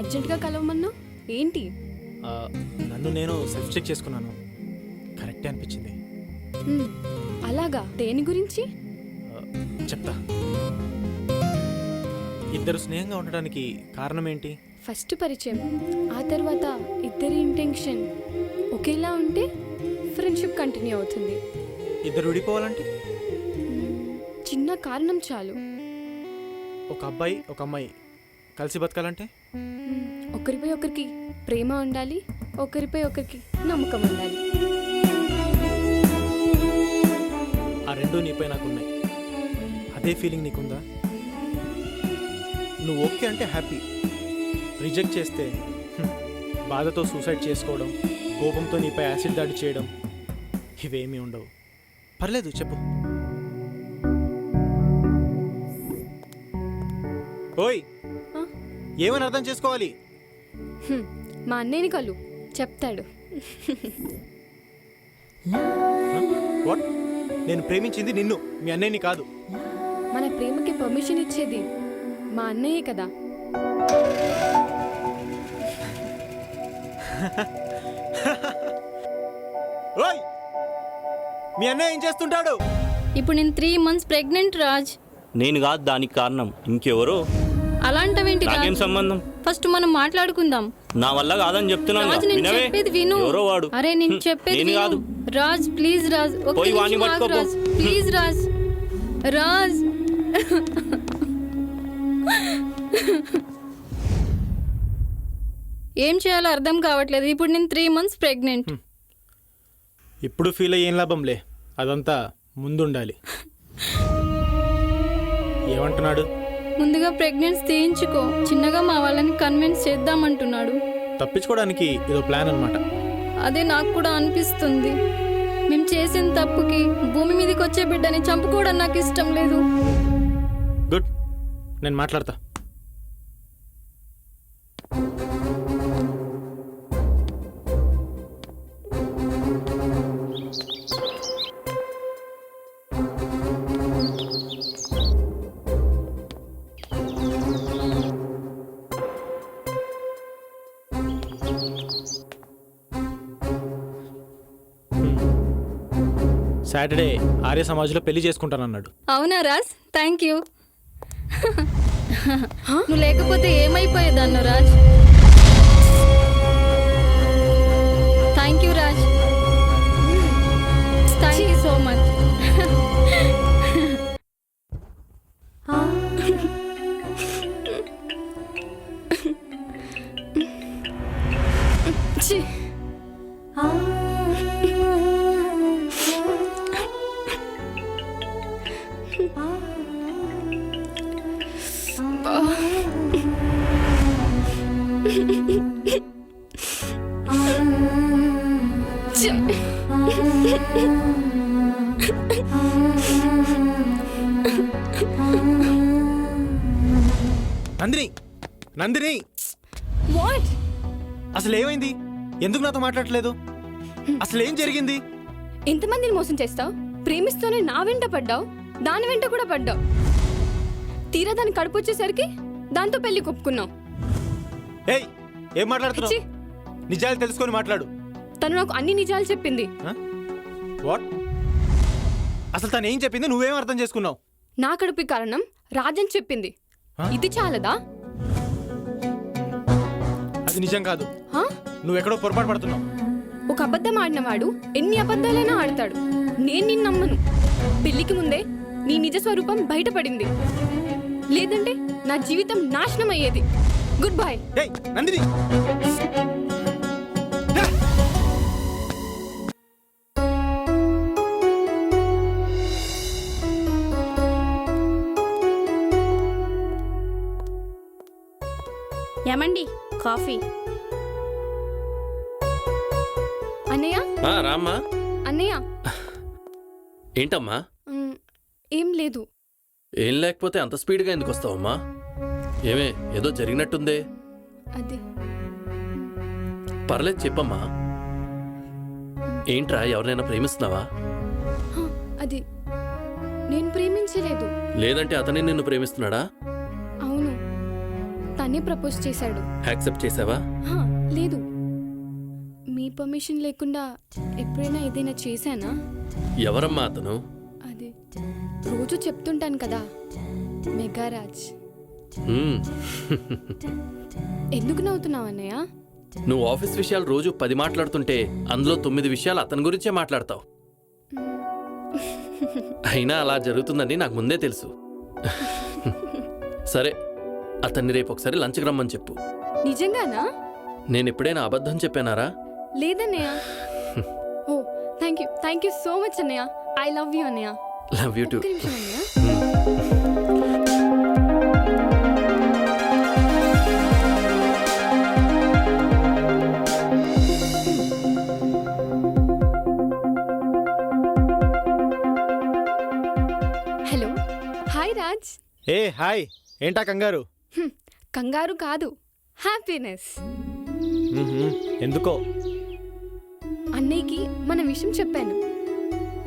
అర్జెంటుగా కలవమన్నా? ఏంటి? ఆ, నన్ను నేను సెల్ఫ్ చెక్ చేసుకున్నాను. కరెక్టే అనిపించింది. హ్మ్, అలాగా. దేని గురించి? ఆ, చెప్తా. ఇద్దరు స్నేహంగా ఉండడానికి కారణం ఏంటి? ఫస్ట్ పరిచయం. ఆ తర్వాత ఇద్దరి ఇంటెన్షన్. ఒకేలా ఉంటే ఫ్రెండ్షిప్ కంటిన్యూ అవుతుంది. ఇద్దరు విడిపోవాలంటే? చిన్న కారణం చాలు. ఒక అబ్బాయి ఒక అమ్మాయి. కలిసి బతకాలంటే? ఒకరిపై ఒకరికి ప్రేమ ఉండాలి ఒకరిపై ఒకరికి నమ్మకం ఉండాలి. ఆ రెండు నీపై నాకున్నాయి. అదే ఫీలింగ్ నీకుందా? నువ్వు ఓకే అంటే హ్యాపీ. రిజెక్ట్ చేస్తే హ్మ్, బాధతో సూసైడ్ చేసుకోవడం కోపంతో నీపై యాసిడ్ దాడి చేయడం ఇవేమీ ఉండవు. పర్లేదు చెప్పు. ఓయ్? ఏమని అర్థం చేసుకోవాలి? హ్మ్, మా అన్నయ్యని కలు. చెప్తాడు. వాట్ నేను ప్రేమించింది నిన్ను మీ అన్నయ్యని కాదు. మన ప్రేమకి పర్మిషన్ ఇచ్చేది మా అన్నయ్యే కదా. ఓయ్! మీ అన్నయ్య ఏం చేస్తుంటాడు? ఇప్పుడు నేను త్రీ మంత్స్ ప్రెగ్నెంట్ రాజ్. నేను కాదు దానికి కారణం. ఇంకెవరో? అలాంటివేంటి నాకేం సంబంధం? ఫస్ట్ మనం మాట్లాడుకుందాం. నా వల్ల కాదని చెప్తున్నాను రాజ్ నేను వినవే? చెప్పేది విను. ఎవరో వాడు. అరే నేను చెప్పేది నేను విను. కాదు. రాజ్ ప్లీజ్ రాజ్. ఒక్క పోయి వాణ్ణి నిమిషం ఆగు, పట్టుకోపో. రాజ్. ప్లీజ్ రాజ్. రాజ్. ఏం చేయాలో అర్థం కావట్లేదు. ఇప్పుడు నేను త్రీ మంత్స్ ప్రెగ్నెంట్ ఇప్పుడు ఫీల్ అయ్యేం లాభంలే? అదంతా ముందుండాలి. ఏమంటున్నాడు? ముందుగా ప్రెగ్నెన్సీ తీయించుకో చిన్నగా మా వాళ్ళని కన్విన్స్ చేద్దామంటున్నాడు. తప్పించుకోవడానికి ఇదో ప్లాన్ అనమాట అదే నాకు కూడా అనిపిస్తుంది. మేము చేసిన తప్పుకి భూమి మీదకి వచ్చే బిడ్డని చంపుకోవడం నాకు ఇష్టం లేదు. గుడ్ నేను మాట్లాడతా. సాటర్డే ఆర్య సమాజ్లో పెళ్ళి చేసుకుంటానన్నాడు. అవునా రాజ్? థ్యాంక్ యూ నువ్వు లేకపోతే ఏమైపోయేదన్ను Raj? Thank you Raj. Thank you so much Nandini Nandini. What? అసలు ఏమైంది ఎందుకు నాతో మాట్లాడట్లేదు? అసలు ఏం జరిగింది? ఎంతమందిని మోసం చేస్తావు? ప్రేమిస్తూనే నా వెంట పడ్డావు? దాని వెంట కూడా పడ్డావు? తీరా దాని కడుపు వచ్చేసరికి దాంతో పెళ్ళి కొప్పుకున్నావు. ఏయ్ ఏం మాట్లాడుతున్నావు? ఛీ, నిజాలు తెలుసుకొని మాట్లాడు. తను నాకు అన్ని నిజాలు చెప్పింది. వాట్? అసలు తను ఏం చెప్పింది? నువ్వేం అర్థం చేసుకున్నావు? నా కడుపు కారణం రాజన్ చెప్పింది. ఆ? ఇది చాలదా? అది నిజం కాదు. హా? నువ్వెక్కడో పొరపాటు పడుతున్నావు. ఒక అబద్ధం ఆడినవాడు ఎన్ని అబద్ధాలైనా ఆడతాడు. నేను నిన్ను నమ్మను. పెళ్ళికి ముందే నీ నిజ స్వరూపం బయటపడింది. లేదంటే నా జీవితం నాశనం అయ్యేది గుడ్ బై ఏయ్ నందిని. ఏమండి కాఫీ. అన్నయ్య? రామ్మా. అన్నయ్య? ఏంటమ్మా? ఏం లేదు. ఏం లేకపోతే అంత స్పీడ్గా ఎందుకు వస్తావమ్మా? ఏమే ఏదో జరిగినట్టుందే. అది. పర్లేదు చెప్పమ్మా. ఏంట్రా ఎవరినైనా ప్రేమిస్తున్నావా? అది. నేను ప్రేమించలేదు. లేదంటే అతనే నిన్ను ప్రేమిస్తున్నాడా? అవును. తనే ప్రపోజ్ చేశాడు. యాక్సెప్ట్ చేసావా? హా, లేదు. మీ పర్మిషన్ లేకుండా ఎప్పుడైనా ఏదైనా చేశానా? ఎవరమ్మా అతను? రోజు చెప్తుంటాను కదా మెగారాజ్. ఎందుకు నవ్వుతున్నావు అన్నయ్య? నువ్వు ఆఫీస్ విషయాలు రోజు పది మాట్లాడుతుంటే అందులో తొమ్మిది విషయాలు అతని గురించే మాట్లాడతావు. అయినా అలా జరుగుతుందని నాకు ముందే తెలుసు. సరే అతన్ని రేపు ఒకసారి లంచ్కి రమ్మని చెప్పు. నిజంగానా? నేను ఎప్పుడైనా అబద్ధం చెప్పానారా? లేదన్నయ్య. ఓ thank you thank you so much అన్నయ్య. ఐ లవ్ యూ అన్నయ్య. Love you too. Hello. Hi Raj. Hey hi. ఏంటా కంగారు? హ్మ్, కంగారు కాదు. హ్యాపీనెస్. మ్మ్హ్మ్. ఎందుకో? అన్నయ్యకి మన విషయం చెప్పాను.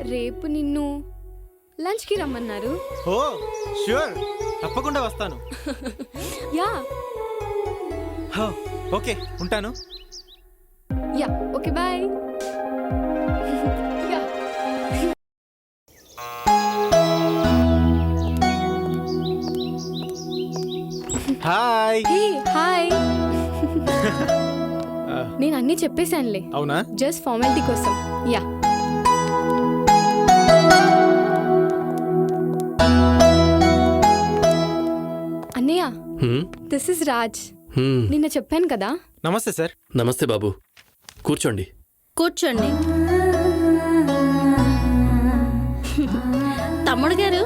రేపు నిన్ను లంచ్కి రమ్మన్నారు. Oh sure. తప్పకుండా వస్తాను. యా. హో, ఓకే ఉంటాను. Yeah okay bye. Yeah. Hi. Hey hi. నేను అన్నీ చెప్పేశానులే. అవునా? జస్ట్ ఫార్మాలిటీ కోసం. Yeah. This is Raj hmm. నిన్న చెప్పాను కదా? నమస్తే సార్. నమస్తే బాబు. కూర్చోండి. కూర్చోండి. తమ్ముడు గారు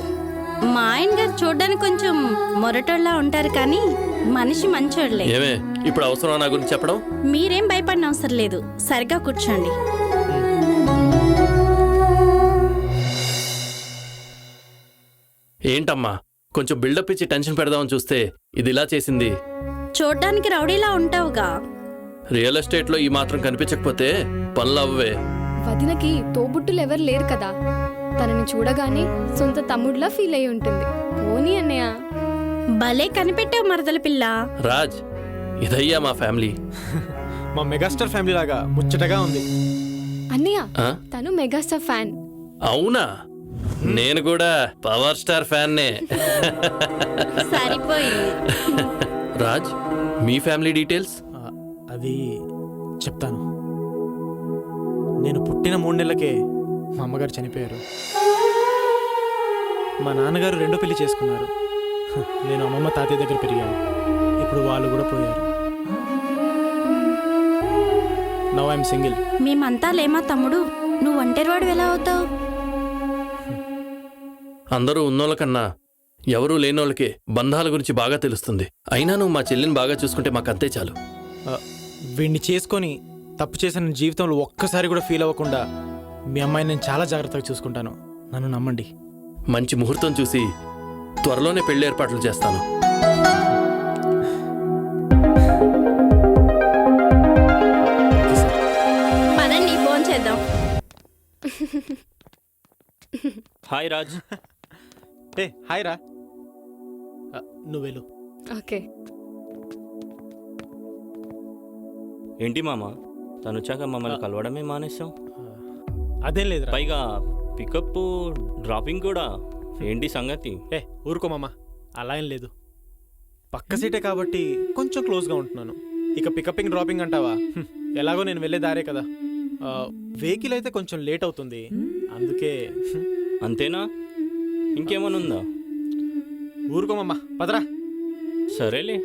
మా ఆయన గారు చూడడానికి కొంచెం మొరటోళ్ళ ఉంటారు కానీ మనిషి మంచోళ్ళే. ఏమే ఇప్పుడు అవసరం నా గురించి చెప్పడం? మీరేం భయపడిన అవసరం లేదు. సరిగ్గా కూర్చోండి. ఏంటమ్మా? కొంచెం బిల్డప్ ఇచ్చి టెన్షన్ పెడదామని చూస్తే ఇది ఇలా చేసింది. చూడ్డానికి రౌడీలా ఉంటావుగా. రియల్ ఎస్టేట్లో ఈ మాత్రం కనిపించకపోతే పనులు అవ్వే వదినకి తోబుట్టులు ఎవరు లేరు కదా. తనని చూడగానే సొంత తమ్ముడిలా ఫీల్ అయి ఉంటుంది. పోనీ అన్నయ్య. భలే కనిపెట్టావు మరదల పిల్ల. రాజ్ ఇదయ్యా మా ఫ్యామిలీ. మా మెగాస్టార్ ఫ్యామిలీ లాగా ముచ్చటగా ఉంది. అన్నయ్య ఆ? తను మెగాస్టార్ ఫ్యాన్. అవునా? నేను కూడా పవర్ స్టార్ ఫ్యాన్నే. సరిపోయింది. రాజ్ మీ ఫ్యామిలీ డీటెయిల్స్? అది చెప్తాను. నేను పుట్టిన మూడు నెలలకే మా అమ్మగారు చనిపోయారు. మా నాన్నగారు రెండో పెళ్ళి చేసుకున్నారు. నేను అమ్మమ్మ తాతయ్య దగ్గర పెరిగాను. ఇప్పుడు వాళ్ళు కూడా పోయారు. నవ్ ఐఎమ్ సింగిల్ మేమంతా లేమా తమ్ముడు? నువ్వు ఒంటరివాడు ఎలా అవుతావు? అందరూ ఉన్నోళ్ళ కన్నా ఎవరూ లేనోళ్ళకే బంధాల గురించి బాగా తెలుస్తుంది. అయినా నువ్వు మా చెల్లిని బాగా చూసుకుంటే మాకు అంతే చాలు. వీడిని చేసుకొని తప్పు చేసిన జీవితంలో ఒక్కసారి కూడా ఫీల్ అవ్వకుండా మీ అమ్మాయిని నేను చాలా జాగ్రత్తగా చూసుకుంటాను. నన్ను నమ్మండి. మంచి ముహూర్తం చూసి త్వరలోనే పెళ్ళి ఏర్పాట్లు చేస్తాను. పదండి ఫోన్ చేద్దాం హాయ్ రాజ్. ఏ హాయ్ రా. ఆ, నువ్వు వెళ్ళు. ఓకే. ఏంటి మామ? తను వచ్చాక మమ్మల్ని కలవడమే మానేసాం అదేం లేదురా. పైగా పికప్ డ్రాపింగ్ కూడా. ఏంటి సంగతి? ఏ ఊరుకోమమ్మా అలా ఏం లేదు. పక్క సీటే కాబట్టి కొంచెం క్లోజ్గా ఉంటున్నాను. ఇక పికపింగ్ డ్రాపింగ్ అంటావా? హ్మ్, ఎలాగో నేను వెళ్ళే దారే కదా. వెహికల్ అయితే కొంచెం లేట్ అవుతుంది. అందుకే హ్మ్, అంతేనా? ఇంకేమైనా ఉందా ఊరుకోమమ్మా పదరా. సరేలే.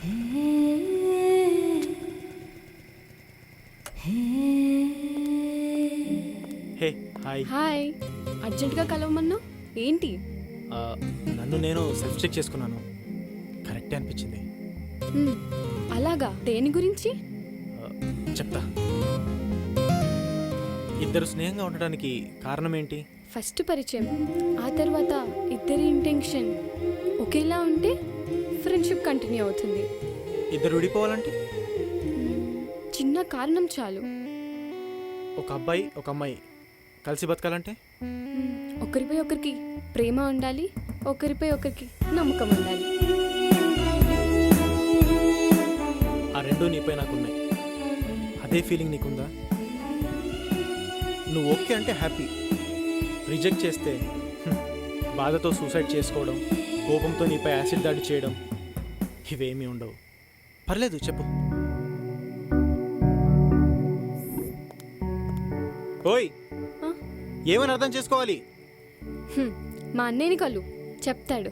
Hey hi. హాయ్. అర్జెంటుగా కలవమన్నా? ఏంటి? ఆ, నన్ను నేను సెల్ఫ్ చెక్ చేసుకున్నాను. కరెక్టే అనిపించింది. హ్మ్, అలాగా? దేని గురించి? ఆ, చెప్తా. ఇద్దరు స్నేహంగా ఉండడానికి కారణం ఏంటి? ఫస్ట్ పరిచయం ఆ తర్వాత ఇద్దరి ఇంటెన్షన్. ఒకేలా ఉంటే ఫ్రెండ్షిప్ కంటిన్యూ అవుతుంది. ఇద్దరు విడిపోవాలంటే? చిన్న కారణం చాలు. ఒక అబ్బాయి ఒక అమ్మాయి కలిసి బతకాలంటే. ఒకరిపై ఒకరికి ప్రేమ ఉండాలి ఒకరిపై ఒకరికి నమ్మకం ఉండాలి. ఆ రెండు నీపై నాకున్నాయి. అదే ఫీలింగ్ నీకుందా? నువ్వు ఓకే అంటే హ్యాపీ. రిజెక్ట్ చేస్తే బాధతో సూసైడ్ చేసుకోవడం. కోపంతో నీపై యాసిడ్ దాడి చేయడం ఇవేమీ ఉండవు. పర్లేదు చెప్పు. ఓయ్? ఏమని అర్థం చేసుకోవాలి? హ్మ్. మా అన్నయ్యని కలు చెప్తాడు.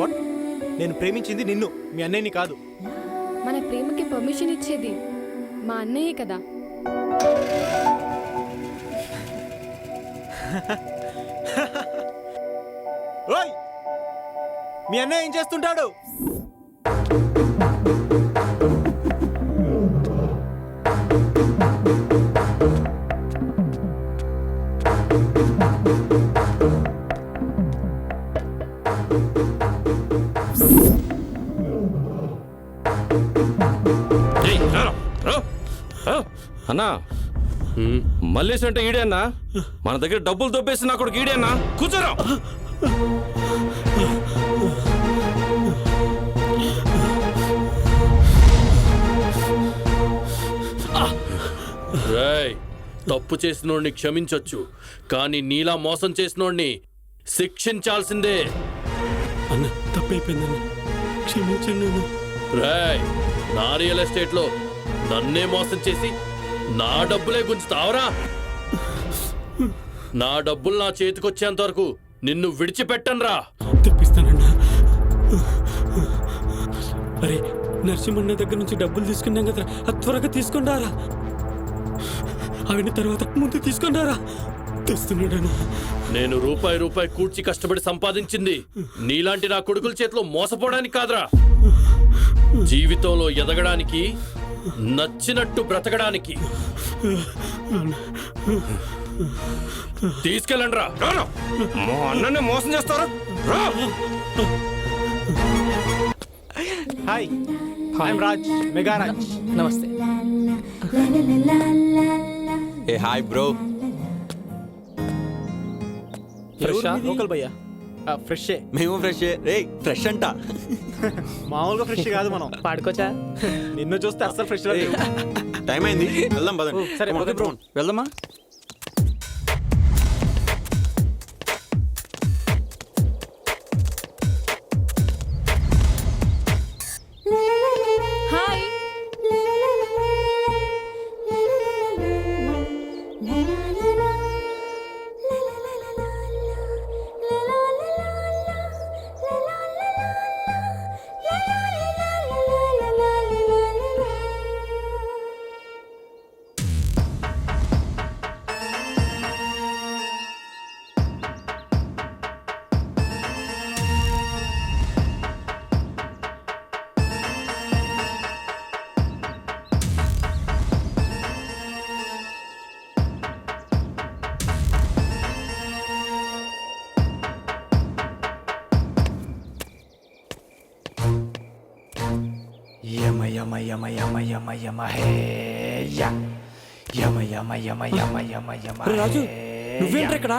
వాట్ నేను ప్రేమించింది నిన్ను మీ అన్నయ్యని కాదు. మన ప్రేమకి పర్మిషన్ ఇచ్చేది మా అన్నయ్యే కదా. ఓయ్! మీ అన్నయ్య ఏం చేస్తుంటాడు? అన్నా మల్లేష్ అంటే ఈడే అన్నా? మన దగ్గర డబ్బులు దొబ్బేసి నా కొడుకు ఈడే అన్నా? కూర్చోరా! రేయ్ తప్పు చేసినోడిని క్షమించొచ్చు కానీ నీలా మోసం చేసినోడిని శిక్షించాల్సిందే. అన్న తప్పైపోయిందన్న క్షమించండి రేయ్ నా రియల్ ఎస్టేట్లో నన్నే మోసం చేసి నా డబ్బులే గుంచుతావరా నా డబ్బులు నా చేతికొచ్చేంత వరకు నిన్ను విడిచిపెట్టనురా. తెప్పిస్తానన్నా. అరే నరసింహన్న దగ్గర నుంచి డబ్బులు తీసుకున్నాం కదరా. అది త్వరగా తీసుకున్నారా? అవన్నీ తర్వాత ముందు తీసుకున్నారా? తెస్తున్నాడన్నా. నేను రూపాయి రూపాయి కూర్చి కష్టపడి సంపాదించింది. నీలాంటి నా కొడుకుల చేతిలో మోసపోవడానికి కాదురా. జీవితంలో ఎదగడానికి నచ్చినట్టు బ్రతకడానికి. తీసుకెళ్ళండి రా. మా అన్ననే మోసం చేస్తారా? Hi. I'm Raj mega Raj నమస్తే. Hey hi bro? లోకల్ భయ్యా. ఫ్రెషే. మేము ఫ్రెష్. రే ఫ్రెష్ అంట. మామూలుగా ఫ్రెష్ కాదు మనం. పాడుకోవచ్చా నిన్ను చూస్తే అస్సలు ఫ్రెష్ టైం అయింది. వెళ్దాం పదండి. సరే. వెళ్దామా? రాజు నువ్వేంట్రా ఇక్కడ?